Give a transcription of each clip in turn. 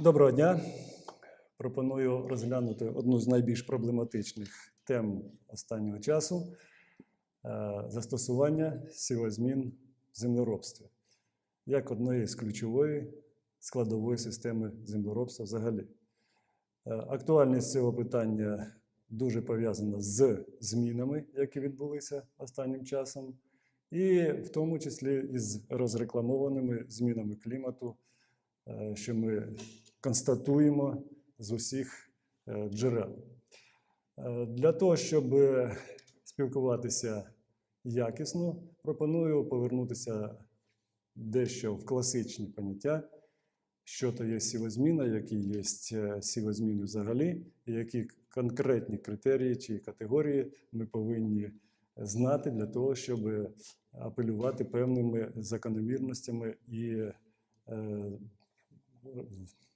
Доброго дня. Пропоную розглянути одну з найбільш проблематичних тем останнього часу е, застосування сівозмін в землеробстві як одної з ключової складової системи землеробства взагалі. Е, Актуальність цього питання дуже пов'язана з змінами, які відбулися останнім часом, і в тому числі із розрекламованими змінами клімату, е, що ми констатуємо з усіх е, джерел. Е, Для того, щоб е, спілкуватися якісно, пропоную повернутися дещо в класичні поняття, що то є сівозміна, які є сівозміни взагалі, і які конкретні критерії чи категорії ми повинні знати для того, щоб апелювати певними закономірностями і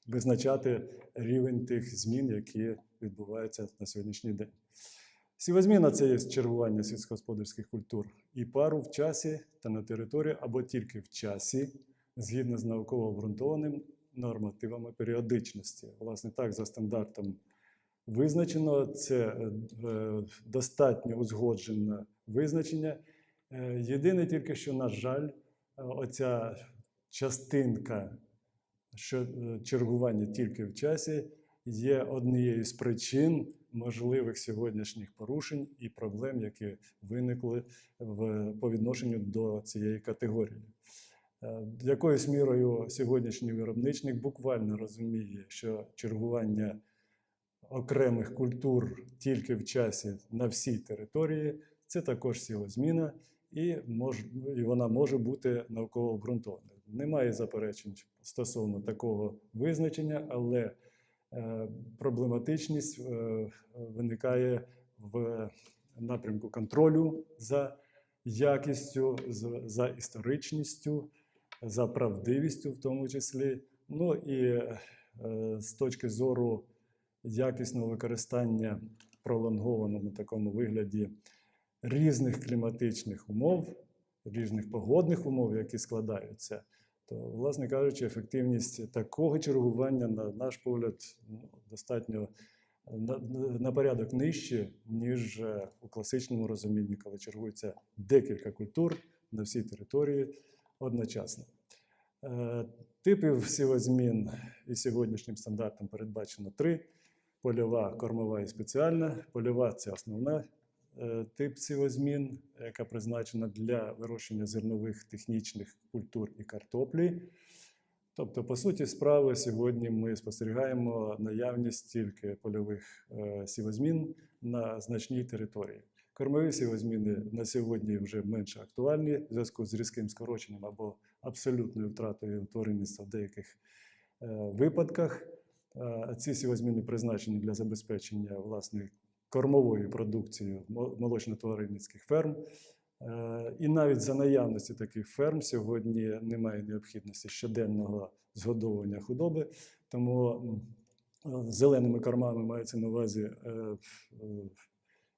визначати рівень тих змін, які відбуваються на сьогоднішній день. Сівозміна це є чергування сільськогосподарських культур і пару в часі та на території або тільки в часі, згідно з науково обґрунтованим нормативами періодичності. Власне, так, за стандартом визначено, це е, е, достатньо узгоджене визначення. Е, Єдине тільки, що, на жаль, оця частинка що е, чергування тільки в часі є однією з причин можливих сьогоднішніх порушень і проблем, які виникли в, по відношенню до цієї категорії. Е, Якоюсь мірою сьогоднішній виробничник буквально розуміє, що чергування окремих культур тільки в часі на всій території це також сівозміна, і, мож, і вона може бути науково обґрунтована. Немає заперечень стосовно такого визначення, але е, проблематичність е, виникає в напрямку контролю за якістю, за історичністю, за правдивістю, в тому числі. Ну і е, з точки зору якісного використання пролонгованому такому вигляді різних кліматичних умов, різних погодних умов, які складаються, то, власне кажучи, ефективність такого чергування, на наш погляд, ну, достатньо на, на порядок нижче, ніж е, у класичному розумінні, коли чергується декілька культур на всій території одночасно. Е, Типів сівозмін і сьогоднішнім стандартом передбачено три: польова, кормова і спеціальна. Польова це основна е, тип сівозмін, яка призначена для вирощення зернових технічних культур і картоплі. Тобто, по суті справи, сьогодні ми спостерігаємо наявність тільки польових е, сівозмін на значній території. Кормові сівозміни на сьогодні вже менш актуальні в зв'язку з різким скороченням або абсолютною втратою тваринництва в деяких е, випадках. Е, Ці сівозміни призначені для забезпечення власне кормовою продукцією молочно-тваринницьких ферм. Е, І навіть за наявності таких ферм сьогодні немає необхідності щоденного згодовування худоби, тому е, зеленими кормами мається на увазі. е,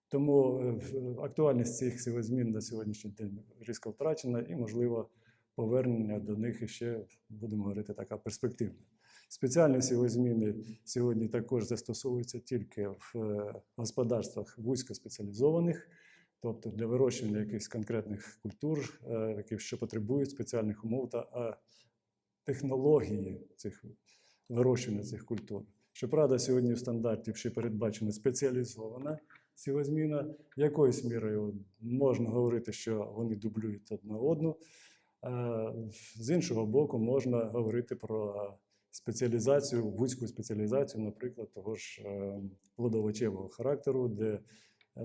Тому актуальність цих сівозмін на сьогоднішній день різко втрачена, і, можливо, повернення до них іще, будемо говорити, така перспективна. Спеціальні сівозміни сьогодні також застосовуються тільки в е, господарствах вузькоспеціалізованих, тобто для вирощування якихось конкретних культур, е, які що потребують спеціальних умов та технології цих вирощування цих культур. Щоправда, сьогодні в стандарті ще передбачена спеціалізована сівозміна. Якоюсь мірою можна говорити, що вони дублюють одна одну. З іншого боку, можна говорити про спеціалізацію, вузьку спеціалізацію, наприклад, того ж е, плодовочевого характеру, де е,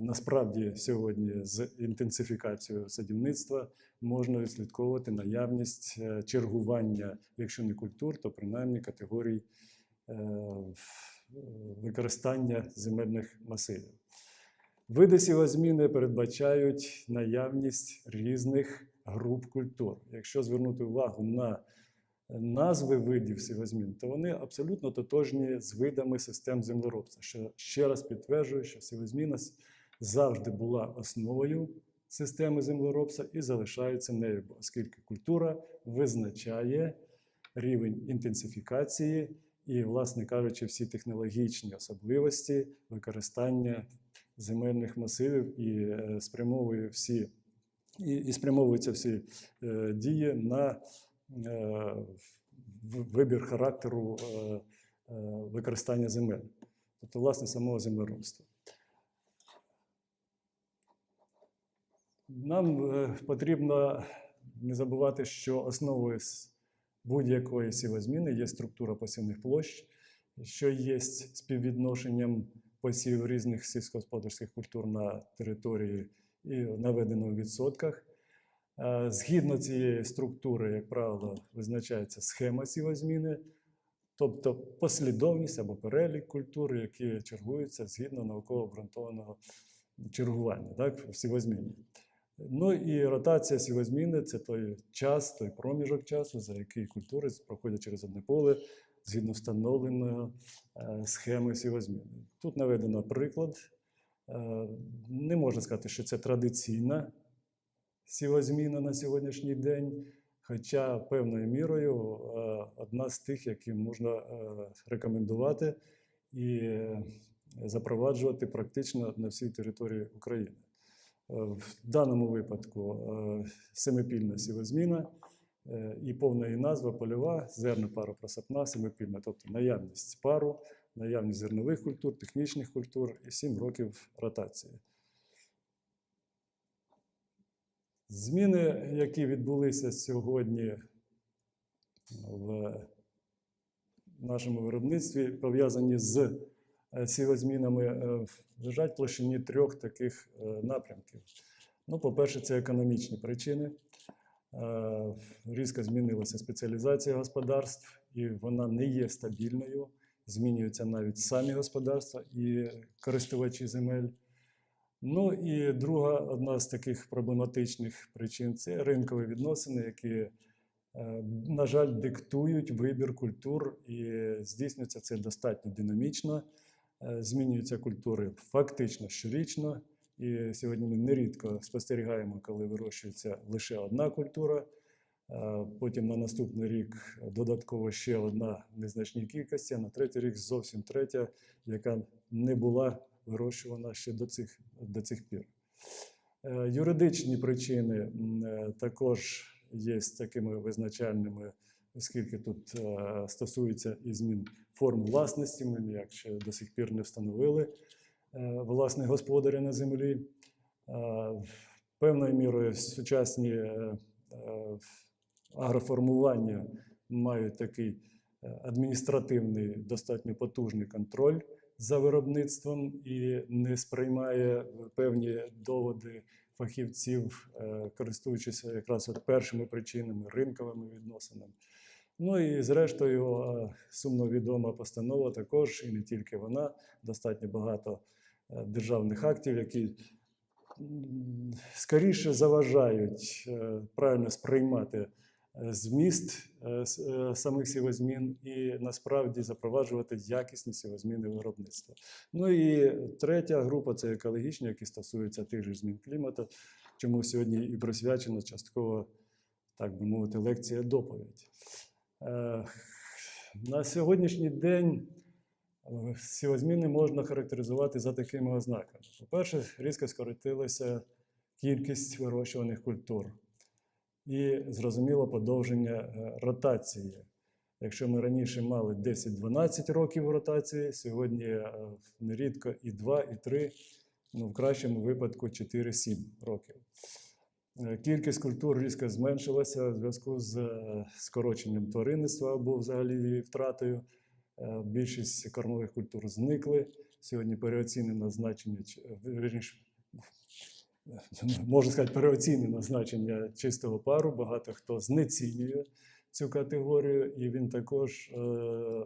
насправді сьогодні з інтенсифікацією садівництва можна відслідковувати наявність е, чергування, якщо не культур, то принаймні категорій використання земельних масивів. Види сівозміни передбачають наявність різних груп культур. Якщо звернути увагу на назви видів сівозмін, то вони абсолютно тотожні з видами систем землеробства, що ще раз підтверджує, що сівозміна завжди була основою системи землеробства і залишається нею, оскільки культура визначає рівень інтенсифікації і, власне кажучи, всі технологічні особливості використання земельних масивів і е, спрямовує всі і, і спрямовуються всі е, дії на вибір характеру е, е, використання земель, тобто, власне, самого землеробства. Нам е, потрібно не забувати, що основою будь-якої сівозміни є структура посівних площ, що є співвідношенням посів різних сільськогосподарських культур на території і наведено в відсотках. Е, Згідно цієї структури, як правило, визначається схема сівозміни, тобто послідовність або перелік культур, які чергуються згідно науково обґрунтованого чергування так, в сівозміні. Ну і ротація сівозміни це той час, той проміжок часу, за який культури проходять через одне поле згідно встановленої е, схеми сівозміни. Тут наведено приклад. Е, Не можна сказати, що це традиційна сівозміна на сьогоднішній день, хоча певною мірою е, одна з тих, які можна е, рекомендувати і е, запроваджувати практично на всій території України. В даному випадку семипільна сівозміна і повна її назва польова, зерно паропросапна, семипільна, тобто наявність пару, наявність зернових культур, технічних культур і 7 років ротації. Зміни, які відбулися сьогодні в нашому виробництві, пов'язані з е, сівозмінами, е, лежать в площині трьох таких е, напрямків. Ну, по-перше, це економічні причини. Е, Різко змінилася спеціалізація господарств, і вона не є стабільною. Змінюються навіть самі господарства і користувачі земель. Ну і друга одна з таких проблематичних причин це ринкові відносини, які, е, на жаль, диктують вибір культур, і здійснюється це достатньо динамічно. Е, Змінюються культури фактично щорічно. І сьогодні ми нерідко спостерігаємо, коли вирощується лише одна культура. е, Потім на наступний рік додатково ще одна в незначній кількості, а на третій рік зовсім третя, яка не була вирощувана ще до цих, до цих пір. Е, Юридичні причини е, також є такими визначальними, оскільки тут е, стосується і змін форм власності. Ми ніяк ще до сих пір не встановили е, власних господаря на землі. Певною мірою сучасні агроформування мають такий адміністративний, достатньо потужний контроль за виробництвом і не сприймає певні доводи фахівців, е, користуючись якраз от першими причинами, ринковими відносинами. Ну і зрештою, сумно відома постанова також, і не тільки вона, достатньо багато е, державних актів, які скоріше заважають е, правильно сприймати зміст е, е, самих сівозмін і насправді запроваджувати якісні сівозміни виробництва. Ну і третя група це екологічні, які стосуються тих же змін клімату, чому сьогодні і присвячена частково, так би мовити, лекція доповідь. Е, На сьогоднішній день е, сівозміни можна характеризувати за такими ознаками. По-перше, різко скоротилася кількість вирощуваних культур і зрозуміло подовження е, ротації. Якщо ми раніше мали 10-12 років ротації, сьогодні е, нерідко і 2, і 3, ну в кращому випадку 4-7 років. Е, Кількість культур різко зменшилася в зв'язку з скороченням тваринництва або взагалі її втратою. Більшість кормових культур зникли. Сьогодні переоцінено значення, можна сказати, переоцінено значення чистого пару. Багато хто знецінює цю категорію, і він також е,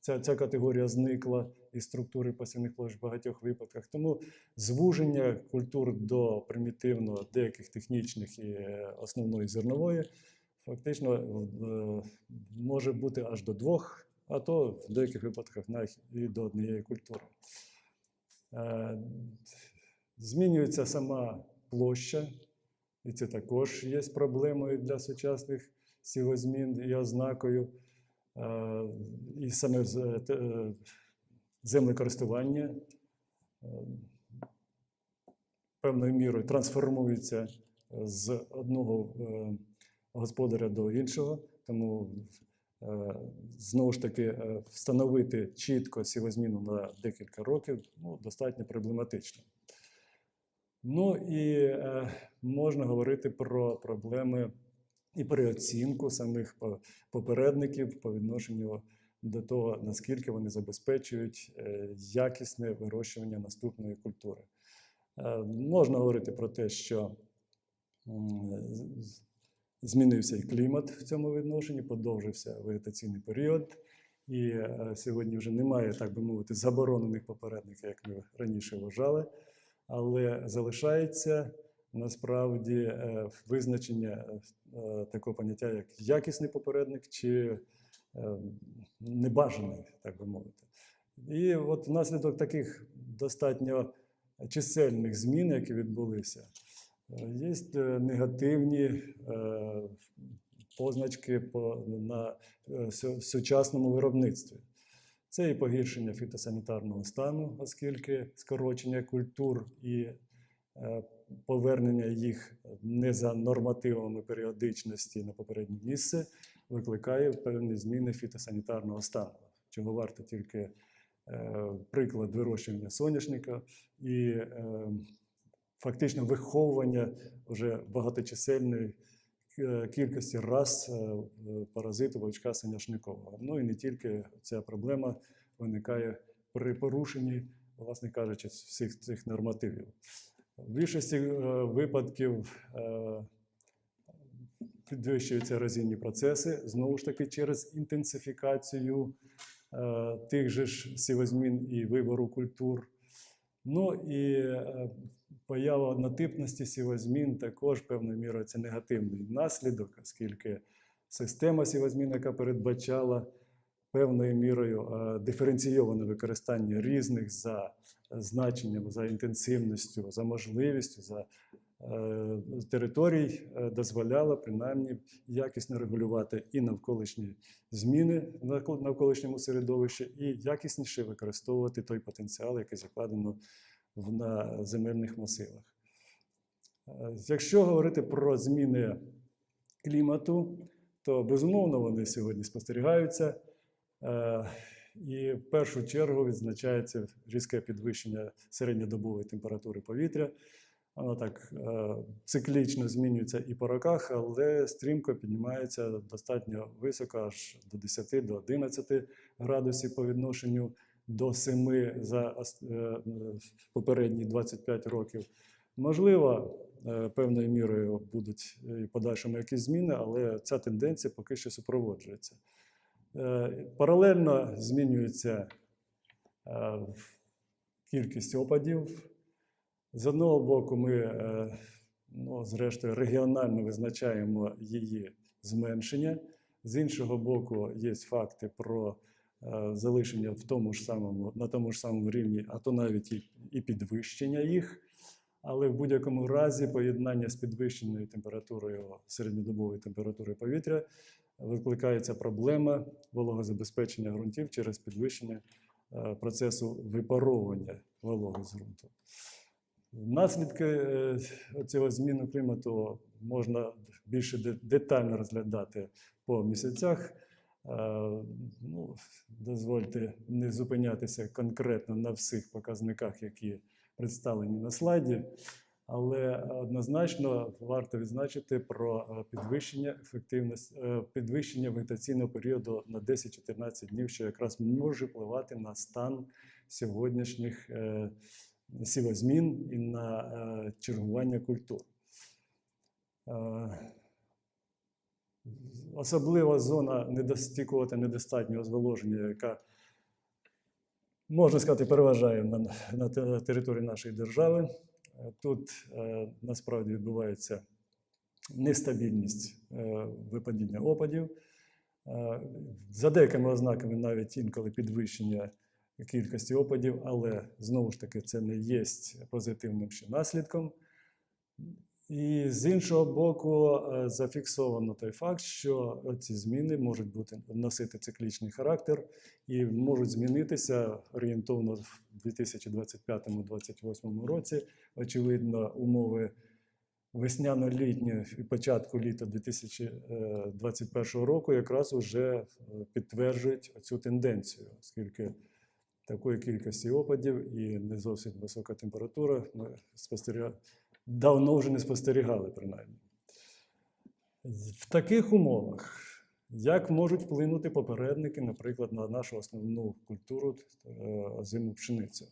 ця, ця категорія зникла із структури пасівних площ в багатьох випадках. Тому звуження культур до примітивно деяких технічних і е, основної зернової фактично е, може бути аж до двох, а то в деяких випадках навіть і до однієї культури. Е, Змінюється сама площа, і це також є проблемою для сучасних сівозмін і ознакою Е, І саме те- е, землекористування е, певною мірою трансформується з одного е, господаря до іншого. Тому е, знову ж таки е, встановити чітко сівозміну на декілька років ну, достатньо проблематично. Ну і е, можна говорити про проблеми і переоцінку самих попередників по відношенню до того, наскільки вони забезпечують е, якісне вирощування наступної культури. Е, Можна говорити про те, що з- змінився і клімат в цьому відношенні, подовжився вегетаційний період, і е, сьогодні вже немає, так би мовити, заборонених попередників, як ми раніше вважали, але залишається насправді е, визначення е, такого поняття, як якісний попередник чи е, небажаний, так би мовити. І от внаслідок таких достатньо чисельних змін, які відбулися, є негативні позначки по, на сучасному виробництві. Це і погіршення фітосанітарного стану, оскільки скорочення культур і е, повернення їх не за нормативами періодичності на попереднє місце викликає певні зміни фітосанітарного стану, чого варто тільки е, приклад вирощування соняшника і е, фактично виховування вже багаточисельної е, кількості рас е, паразиту вовчка соняшникового. Ну і не тільки ця проблема виникає при порушенні, власне кажучи, всіх цих нормативів. В більшості е, випадків е, підвищуються ерозійні процеси, знову ж таки, через інтенсифікацію е, тих же ж сівозмін і вибору культур. Ну і е, поява однотипності сівозмін також певною мірою це негативний наслідок, оскільки система сівозмін, яка передбачала певною мірою е, диференційоване використання різних за значенням, за інтенсивністю, за можливістю, за територій, е, дозволяла принаймні якісно регулювати і навколишні зміни в навколишньому середовищі, і якісніше використовувати той потенціал, який закладено на земельних масивах. Е, Якщо говорити про зміни клімату, то безумовно вони сьогодні спостерігаються. Е, І в першу чергу відзначається різке підвищення середньодобової температури повітря. Воно так е, циклічно змінюється і по роках, але стрімко піднімається достатньо високо, аж до 10 до 11 градусів по відношенню до 7 за е, попередні 25 років. Можливо, е, певною мірою будуть і в подальшому якісь зміни, але ця тенденція поки що супроводжується. Паралельно змінюється кількість опадів. З одного боку, ми, е, ну, зрештою, регіонально визначаємо її зменшення. З іншого боку, є факти про е, залишення в тому ж самому, на тому ж самому рівні, а то навіть і, і підвищення їх. Але в будь-якому разі поєднання з підвищеною температурою, середньодобової температури повітря викликається проблема вологозабезпечення ґрунтів через підвищення е, процесу випаровування вологи з ґрунту. Наслідки е, цього зміни клімату можна більше детально розглядати по місяцях. Е, Ну, дозвольте не зупинятися конкретно на всіх показниках, які представлені на слайді, але однозначно варто відзначити про е, підвищення ефективності, підвищення вегетаційного періоду на 10-14 днів, що якраз може впливати на стан сьогоднішніх сівозмін і на е, чергування культур. Е, Особлива зона недостійкого та недостатнього зволоження, яка, можна сказати, переважає на, на території нашої держави. Е, Тут насправді відбувається нестабільність випадіння опадів. За деякими ознаками навіть інколи підвищення кількості опадів, але знову ж таки це не є позитивним ще наслідком. І з іншого боку, е, зафіксовано той факт, що ці зміни можуть бути носити циклічний характер і можуть змінитися орієнтовно в 2025-2028 році. Очевидно, умови весняно-літньої і початку літа 2021 року якраз уже е, підтверджують цю тенденцію, оскільки такої кількості опадів і не зовсім висока температура ми спостерігаємо давно вже не спостерігали, принаймні. В таких умовах, як можуть вплинути попередники, наприклад, на нашу основну культуру е, озиму пшеницю?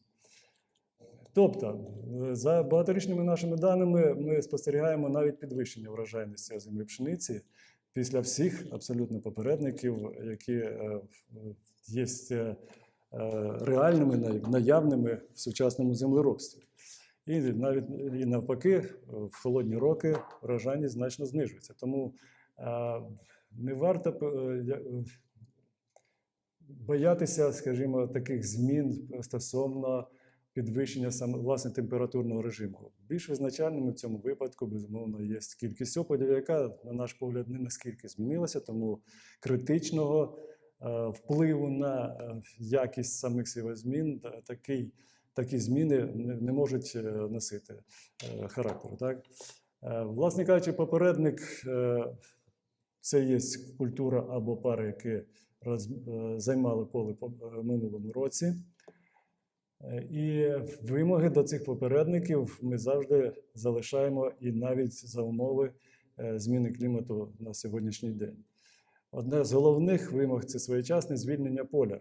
Тобто, е, за багаторічними нашими даними, ми спостерігаємо навіть підвищення врожайності озимої пшениці після всіх абсолютно попередників, які е, є реальними, наявними в сучасному землеробстві. І навіть і навпаки, в холодні роки врожайність значно знижується. Тому е, не варто е, е, боятися, скажімо, таких змін стосовно підвищення саме власне температурного режиму. Більш визначальним в цьому випадку, безумовно, є кількість опадів, яка, на наш погляд, не наскільки змінилася, тому критичного е, впливу на е, якість самих сівозмін та- такий такі зміни не, можуть е, носити е, характеру. Так? Е, Власне кажучи, попередник е, це є культура або пари, які е, займали поле по е, минулому році. Е, І вимоги до цих попередників ми завжди залишаємо і навіть за умови е, зміни клімату на сьогоднішній день. Одне з головних вимог це своєчасне звільнення поля.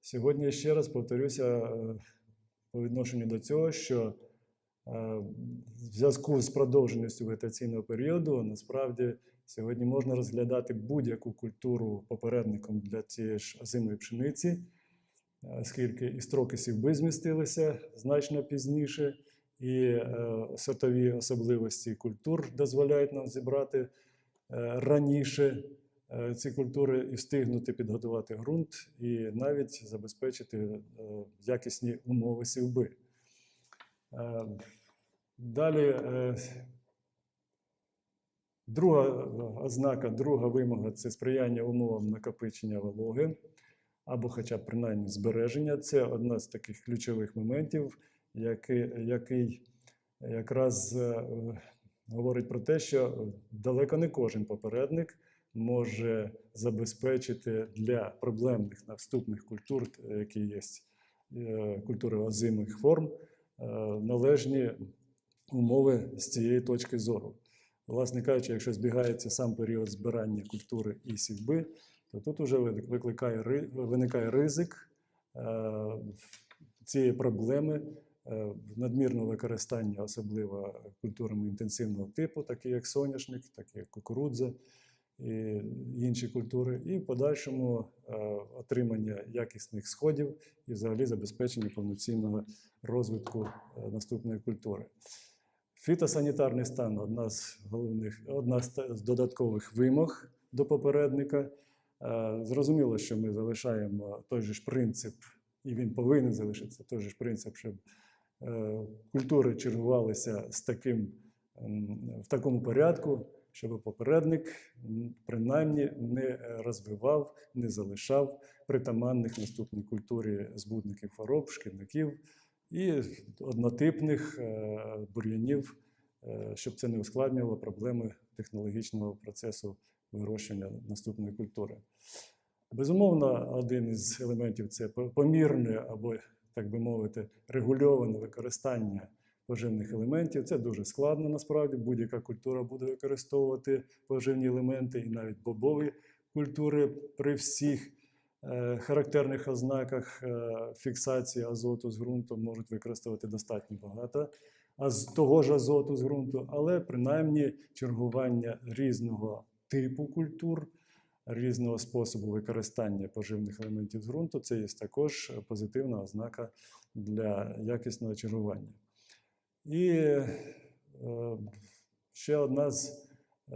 Сьогодні ще раз повторюся е, по відношенню до цього, що е, в зв'язку з продовженістю вегетаційного періоду насправді сьогодні можна розглядати будь-яку культуру попередником для цієї ж озимої пшениці, е, оскільки і строки сівби змістилися значно пізніше, і сортові особливості культур дозволяють нам зібрати раніше ці культури і встигнути підготувати ґрунт, і навіть забезпечити е, якісні умови сівби. Е, Далі е, друга е, ознака, друга вимога це сприяння умовам накопичення вологи, або хоча б принаймні збереження. Це одна з таких ключових моментів, який, який якраз е, говорить про те, що далеко не кожен попередник може забезпечити для проблемних наступних культур, е, які є е, культури озимих форм, е, належні умови з цієї точки зору. Власне кажучи, якщо збігається сам період збирання культури і сівби, то тут вже викликає, виникає ризик цієї проблеми надмірного використання, особливо культурами інтенсивного типу, такі як соняшник, такі як кукурудза і інші культури, і в подальшому е, отримання якісних сходів і взагалі забезпечення повноцінного розвитку е, наступної культури. Фітосанітарний стан одна з головних, одна з додаткових вимог до попередника. Е, Зрозуміло, що ми залишаємо той же ж принцип, і він повинен залишитися той же ж принцип, щоб культури чергувалися з таким, в такому порядку, щоб попередник принаймні не розвивав, не залишав притаманних наступній культурі збудників хвороб, шкідників і однотипних е, бур'янів, е, щоб це не ускладнювало проблеми технологічного процесу вирощування наступної культури. Безумовно, один із елементів це помірне або, так би мовити, регульоване використання поживних елементів. Це дуже складно насправді. Будь-яка культура буде використовувати поживні елементи, і навіть бобові культури при всіх е, характерних ознаках е, фіксації азоту з ґрунту можуть використовувати достатньо багато а з того ж азоту з ґрунту, але принаймні чергування різного типу культур, різного способу використання поживних елементів з ґрунту це є також позитивна ознака для якісного чергування. І е, ще одна з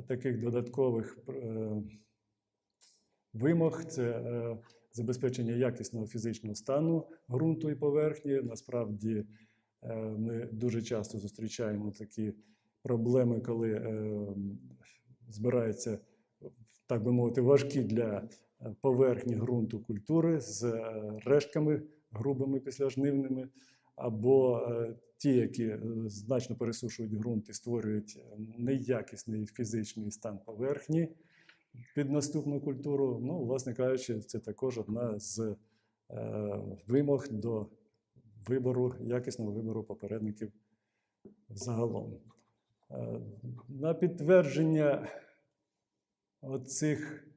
таких додаткових е, вимог це е, забезпечення якісного фізичного стану ґрунту і поверхні. Насправді ми дуже часто зустрічаємо такі проблеми, коли збираються, так би мовити, важкі для поверхні ґрунту культури з рештками грубими післяжнивними, або е, ті, які е, значно пересушують ґрунт і створюють е, неякісний фізичний стан поверхні під наступну культуру. Ну, власне кажучи, це також одна з вимог до вибору, якісного вибору попередників загалом. На підтвердження оцих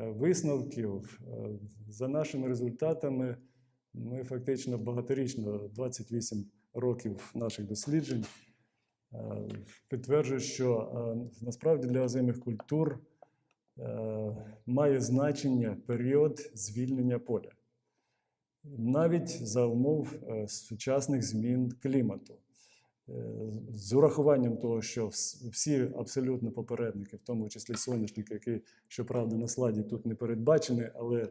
висновків, за нашими результатами, ми фактично багаторічно, 28 років наших досліджень, е, підтверджують, що е, насправді для озимих культур е, має значення період звільнення поля навіть за умов сучасних змін клімату. З урахуванням того, що всі абсолютно попередники, в тому числі соняшник, який, щоправда, на слайді тут не передбачений, але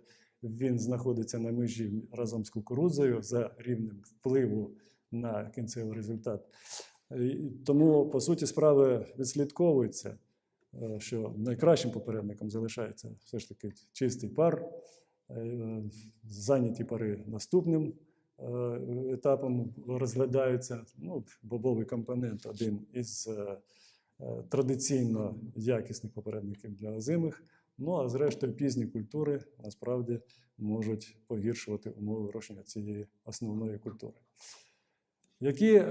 він знаходиться на межі разом з кукурудзою за рівнем впливу на кінцевий результат. Тому, по суті, справи відслідковуються, е, що найкращим попередником залишається все ж таки чистий пар, Е, Зайняті пари наступним е, етапом розглядаються. Ну, бобовий компонент один із е, е, традиційно якісних попередників для озимих. Ну а зрештою пізні культури насправді можуть погіршувати умови вирощення цієї основної культури. Які,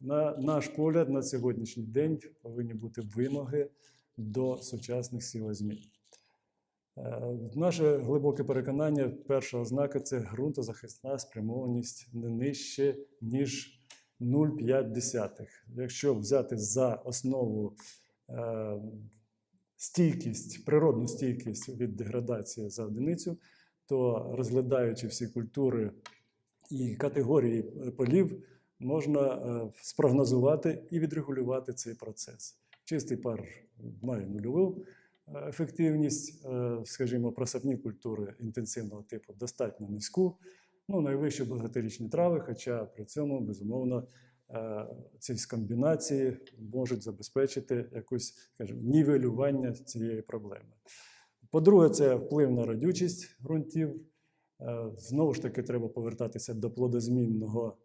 на наш погляд, на сьогоднішній день повинні бути вимоги до сучасних сівозмін? Е, Наше глибоке переконання, перша ознака це ґрунтозахисна спрямованість не нижче, ніж 0,5. Якщо взяти за основу е, стійкість, природну стійкість від деградації за одиницю, то розглядаючи всі культури і категорії полів, можна е, спрогнозувати і відрегулювати цей процес. Чистий пар має нульову е, ефективність, е, скажімо, просапні культури інтенсивного типу достатньо низьку. Ну, найвищі багаторічні трави, хоча при цьому, безумовно, ці комбінації можуть забезпечити якусь, скажімо, нівелювання цієї проблеми. По-друге, це вплив на родючість ґрунтів. Е, Знову ж таки, треба повертатися до плодозмінного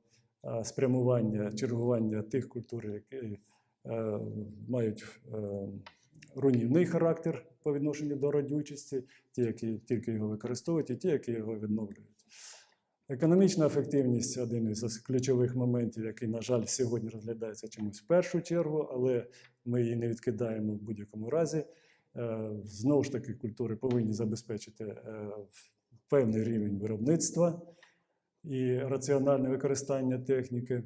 е, спрямування, чергування тих культур, які е, мають е, руйнівний характер по відношенню до родючості, ті, які тільки його використовують, і ті, які його відновлюють. Економічна ефективність один із ключових моментів, який, на жаль, сьогодні розглядається чомусь в першу чергу, але ми її не відкидаємо в будь-якому разі. Е, Знову ж таки, культури повинні забезпечити е, певний рівень виробництва і раціональне використання техніки.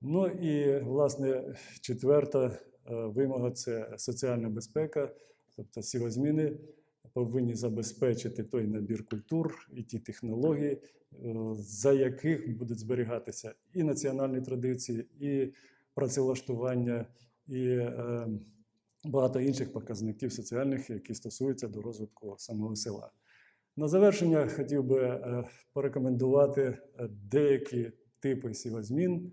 Ну і, власне, четверта е, вимога це соціальна безпека, тобто сівозміни повинні забезпечити той набір культур і ті технології, за яких будуть зберігатися і національні традиції, і працевлаштування, і е, багато інших показників соціальних, які стосуються до розвитку самого села. На завершення хотів би е, порекомендувати е, деякі типи сівозмін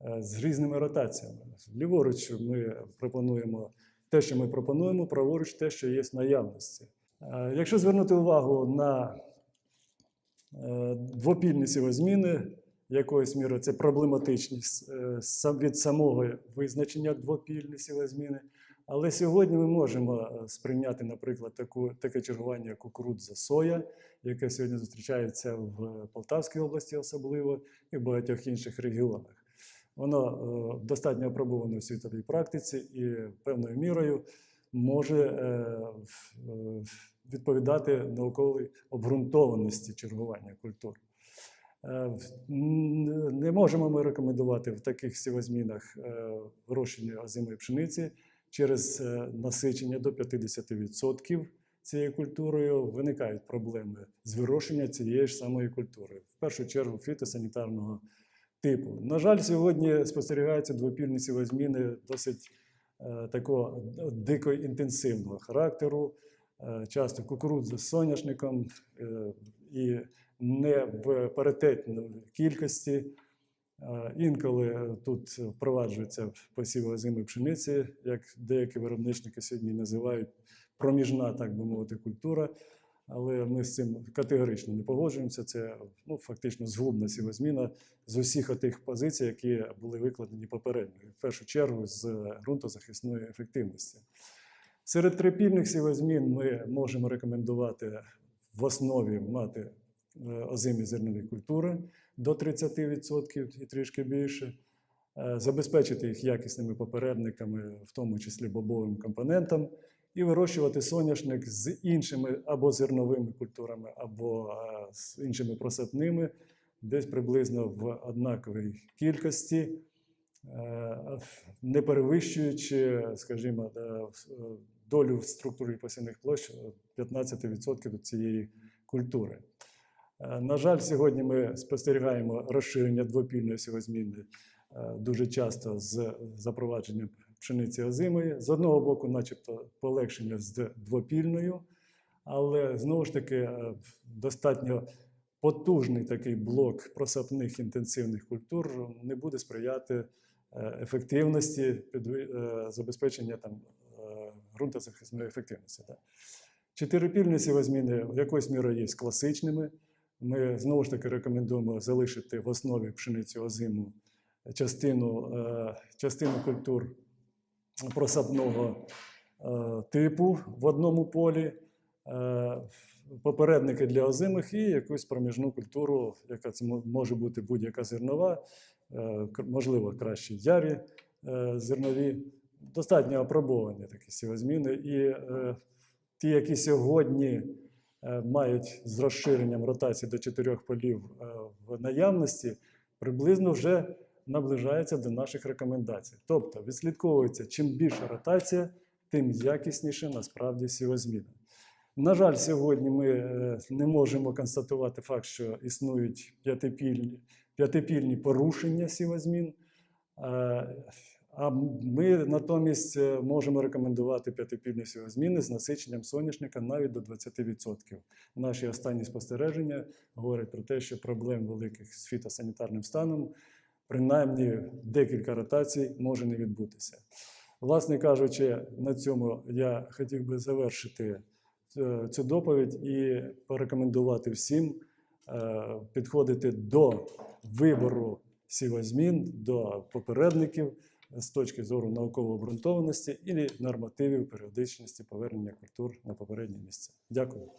е, з різними ротаціями. Ліворуч ми пропонуємо те, що ми пропонуємо, праворуч те, що є в наявності. Е, Якщо звернути увагу на е, двопільні сівозміни, якоюсь мірою це проблематичність е, від самого визначення двопільні сівозміни. Але сьогодні ми можемо е, сприйняти, наприклад, таку, таке чергування, кукурудза соя, яке сьогодні зустрічається в Полтавській області, особливо і в багатьох інших регіонах. Воно достатньо опробовано в світовій практиці і певною мірою може відповідати науковій обґрунтованості чергування культур. Е, Не можемо ми рекомендувати в таких сівозмінах е, вирощення озимої пшениці через е, насичення до 50% цією культурою. Виникають проблеми з вирощення цієї ж самої культури, в першу чергу фітосанітарного типу. На жаль, сьогодні спостерігаються двопільні сівозміни досить такого дико інтенсивного характеру. Е, Часто кукурудза з соняшником е, і не в паритетній кількості. Е, Інколи тут впроваджується посів озимої пшениці, як деякі виробничники сьогодні називають проміжна, так би мовити, культура. Але ми з цим категорично не погоджуємося. Це ну, фактично згубна сівозміна з усіх тих позицій, які були викладені попередньо, в першу чергу з ґрунтозахисної ефективності. Серед трипільних сівозмін ми можемо рекомендувати в основі мати е, озимі зернові культури до 30% і трішки більше, е, забезпечити їх якісними попередниками, в тому числі бобовим компонентом, і вирощувати соняшник з іншими або зерновими культурами, або е, з іншими просапними, десь приблизно в однаковій кількості, не перевищуючи, скажімо, долю в структурі посівних площ е, 15% від цієї культури. Е, На жаль, сьогодні ми спостерігаємо розширення двопільної сівозміни е, дуже часто з запровадженням пшениці озимої. З одного боку, начебто, полегшення з двопільною, але знову ж таки е, достатньо потужний такий блок просапних інтенсивних культур не буде сприяти е, ефективності е, забезпечення там е, ґрунтозахисної ефективності. Так. Чотирипільні сівозміни в якоюсь мірою є класичними. Ми знову ж таки рекомендуємо залишити в основі пшениці озиму частину, е, частину культур просапного е, типу в одному полі, е, попередники для озимих і якусь проміжну культуру, яка це може бути будь-яка зернова, можливо, краще ярі зернові. Достатньо опробовані такі сівозміни. І е, ті, які сьогодні е, мають з розширенням ротації до чотирьох полів е, в наявності, приблизно вже наближаються до наших рекомендацій. Тобто відслідковується, чим більша ротація, тим якісніше насправді сівозміна. На жаль, сьогодні ми е, не можемо констатувати факт, що існують п'ятипільні, порушення сівозмін. А ми натомість е, можемо рекомендувати п'ятипільні сівозміни з насиченням соняшника навіть до 20%. Наші останні спостереження говорять про те, що проблем великих з фітосанітарним станом, принаймні декілька ротацій, може не відбутися. Власне кажучи, на цьому я хотів би завершити е, цю доповідь і порекомендувати всім е, підходити до вибору сівозмін, до попередників з точки зору наукової обґрунтованості і нормативів періодичності повернення культур на попереднє місце. Дякую.